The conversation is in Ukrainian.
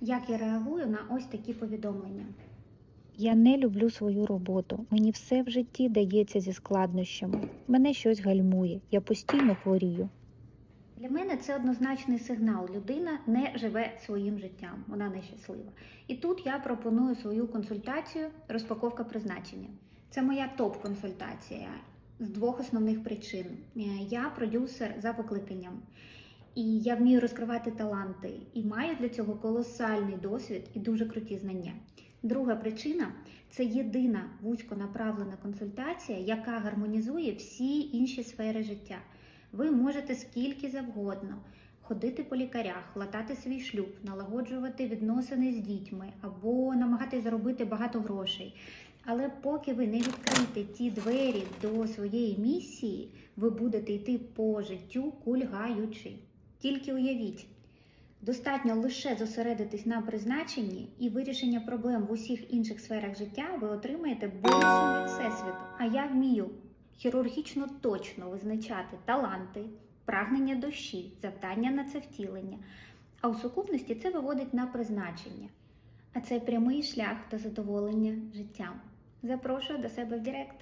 Як я реагую на ось такі повідомлення? Я не люблю свою роботу. Мені все в житті дається зі складнощами. Мене щось гальмує. Я постійно хворію. Для мене це однозначний сигнал. Людина не живе своїм життям, вона нещаслива. І тут я пропоную свою консультацію розпаковка призначення. Це моя топ-консультація з двох основних причин. Е, Я продюсер за покликанням, і я вмію розкривати таланти і маю для цього колосальний досвід і дуже круті знання. Друга причина це єдина вузьконаправлена консультація, яка гармонізує всі інші сфери життя. Ви можете скільки завгодно ходити по лікарях, латати свій шлюб, налагоджувати відносини з дітьми або намагатись заробити багато грошей. Але поки ви не відкриєте ті двері до своєї місії, ви будете йти по життю кульгаючи. Тільки уявіть, достатньо лише зосередитись на призначенні і вирішення проблем в усіх інших сферах життя ви отримаєте бонусом від всесвіту. А я вмію хірургічно точно визначати таланти, прагнення душі, завдання на це втілення. А у сукупності це виводить на призначення. А це прямий шлях до задоволення життям. Запрошую до себе в Директ.